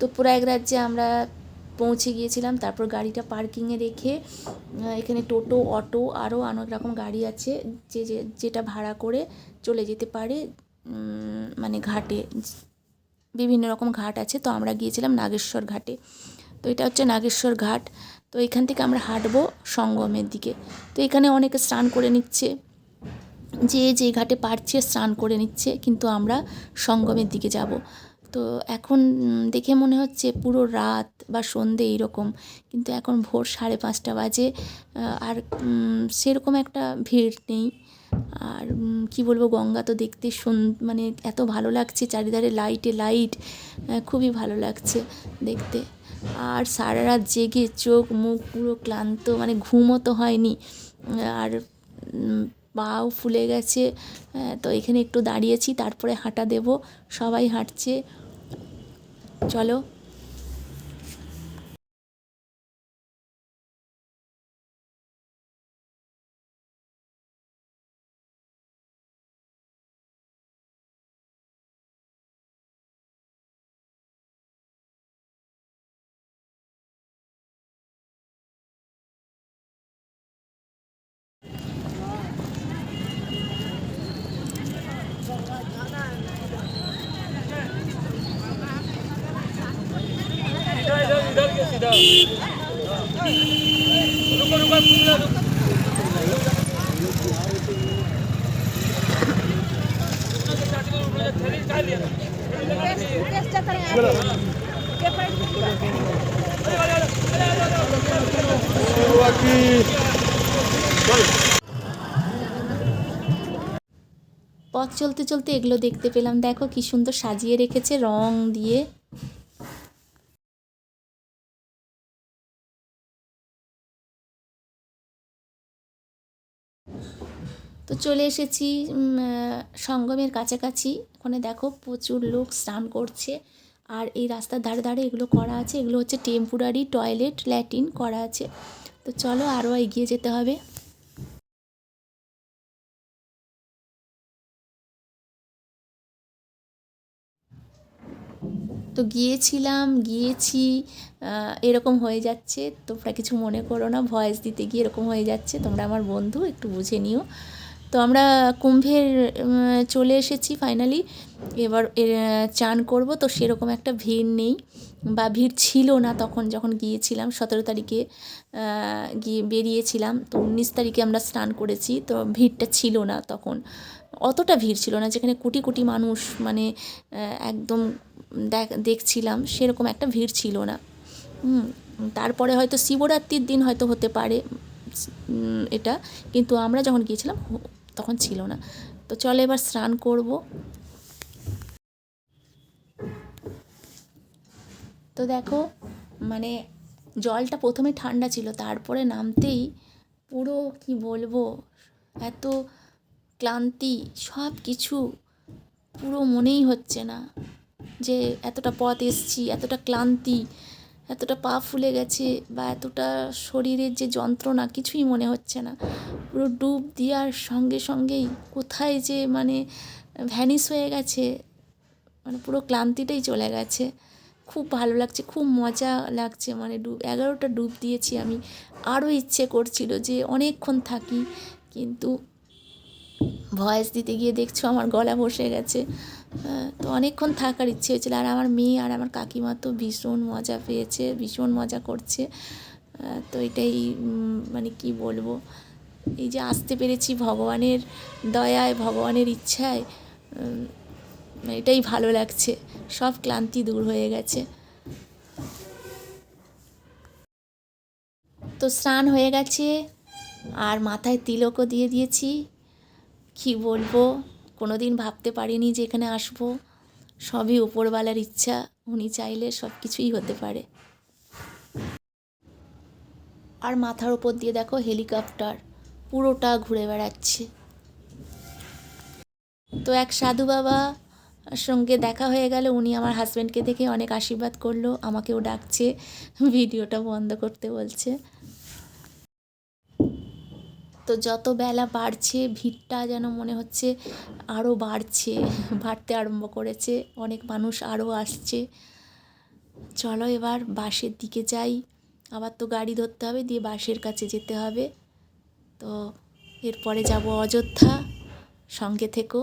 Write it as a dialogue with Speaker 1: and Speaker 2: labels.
Speaker 1: তো প্রয়াগরাজ্যে আমরা পৌঁছে গিয়েছিলাম। তারপর গাড়িটা পার্কিংয়ে রেখে এখানে টোটো, অটো আরও অনেক রকম গাড়ি আছে যে যে, যেটা ভাড়া করে চলে যেতে পারে মানে ঘাটে। বিভিন্ন রকম ঘাট আছে। তো আমরা গিয়েছিলাম নাগেশ্বর ঘাটে। তো এটা হচ্ছে নাগেশ্বর ঘাট। তো এখান থেকে আমরা হাঁটবো সঙ্গমের দিকে। তো এখানে অনেকে স্নান করে নিচ্ছে। যে যে ঘাটে পারছে স্নান করে নিচ্ছে, কিন্তু আমরা সঙ্গমের দিকে যাব। তো এখন দেখে মনে হচ্ছে পুরো রাত বা সন্ধে এইরকম। কিন্তু এখন ভোর সাড়ে পাঁচটা বাজে আর সেরকম একটা ভিড় নেই। আর কি বলব, গঙ্গা তো দেখতে সুন মানে এত ভালো লাগছে, চারিধারে লাইটে লাইট খুবই ভালো লাগছে দেখতে। আর সারা রাত জেগে চোখ মুখ পুরো ক্লান্ত মানে ঘুমও তো হয়নি। আর পাও ফুলে গেছে হ্যাঁ, তো এখানে একটু দাঁড়িয়েছি তারপরে হাঁটা দেব সবাই হাঁটছে। চলো। পথ চলতে চলতে এগুলো দেখতে পেলাম। দেখো কি সুন্দর সাজিয়ে রেখেছে রং দিয়ে। তো চলে এসেছি সঙ্গমের কাছাকাছি। ওখানে দেখো প্রচুর লোক স্নান করছে। আর এই রাস্তার ধারে ধারে এগুলো করা আছে। এগুলো হচ্ছে টেম্পোরারি টয়লেট ল্যাটিন করা আছে। তো চলো আরও এগিয়ে যেতে হবে। তো গিয়েছিলাম, গিয়েছি এরকম হয়ে যাচ্ছে। তোমরা কিছু মনে করো না ভয়েস দিতে গিয়ে এরকম হয়ে যাচ্ছে। তোমরা আমার বন্ধু, একটু বুঝে নিও। তো আমরা কুম্ভের চলে এসেছি ফাইনালি এবার চান করব, তো সেরকম একটা ভিড় নেই। বা ভিড় ছিল না তখন যখন গিয়েছিলাম, সতেরো তারিখে গিয়ে বেরিয়েছিলাম। তো উনিশ তারিখে আমরা স্নান করেছি, তো ভিড়টা ছিল না তখন। অতটা ভিড় ছিল না, যেখানে কোটি কোটি মানুষ মানে একদম দেখ, দেখছিলাম, সেরকম একটা ভিড় ছিল না। তারপরে হয়তো শিবরাত্রির দিন হয়তো হতে পারে এটা। কিন্তু আমরা যখন গিয়েছিলাম তখন ছিল না। তো চলো এবার স্নান করব। তো দেখো মানে জলটা প্রথমে ঠান্ডা ছিল, তারপরে নামতেই পুরো, কি বলব, এত ক্লান্তি সব কিছু পুরো মনেই হচ্ছে না যে এতটা পথ এসছি, এতটা ক্লান্তি, এতটা পা ফুলে গেছে বা এতটা শরীরের যে যন্ত্রণা কিছুই মনে হচ্ছে না। পুরো ডুব দেওয়ার সঙ্গে সঙ্গেই কোথায় যে মানে ভ্যানিস হয়ে গেছে মানে পুরো ক্লান্তিটাই চলে গেছে। খুব ভালো লাগছে, খুব মজা লাগছে মানে ডুব, এগারোটা ডুব দিয়েছি আমি। আরও ইচ্ছে করছিল যে অনেকক্ষণ থাকি, কিন্তু ভয়েস দিতে গিয়ে দেখছ আমার গলা বসে গেছে। তো অনেকক্ষণ থাকার ইচ্ছে হয়েছিল, আর আমার মেয়ে আর আমার কাকিমা তো ভীষণ মজা পেয়েছে, ভীষণ মজা করছে। তো এটাই মানে কি বলব? এই যে আসতে পেরেছি ভগবানের দয়ায়, ভগবানের ইচ্ছায় এটাই ভালো লাগছে। সব ক্লান্তি দূর হয়ে গেছে। তো স্নান হয়ে গেছে, আর মাথায় তিলকও দিয়ে দিয়েছি। কি বলব কোনো দিন ভাবতে পারিনি যে এখানে আসব। সবই উপরওয়ালার ইচ্ছা, উনি চাইলে সব কিছুই হতে পারে। আর মাথার ওপর দিয়ে দেখো হেলিকপ্টার। পুরোটা ঘুরে বেড়াচ্ছে। তো এক সাধু বাবা সঙ্গে দেখা হয়ে গেল। উনি আমার হাজব্যান্ডকে দেখে অনেক আশীর্বাদ করল। আমাকেও ডাকছে। ভিডিওটা বন্ধ করতে বলছে। তো যত বেলা বাড়ছে, ভিড়টা যেন মনে হচ্ছে আরও বাড়ছে, বাড়তে আরম্ভ করেছে। অনেক মানুষ আরও আসছে। চলো এবার বাসের দিকে যাই। আবার তো গাড়ি ধরতে হবে, দিয়ে বাসের কাছে যেতে হবে। তো এরপরে যাব অযোধ্যা সঙ্গে থেকো।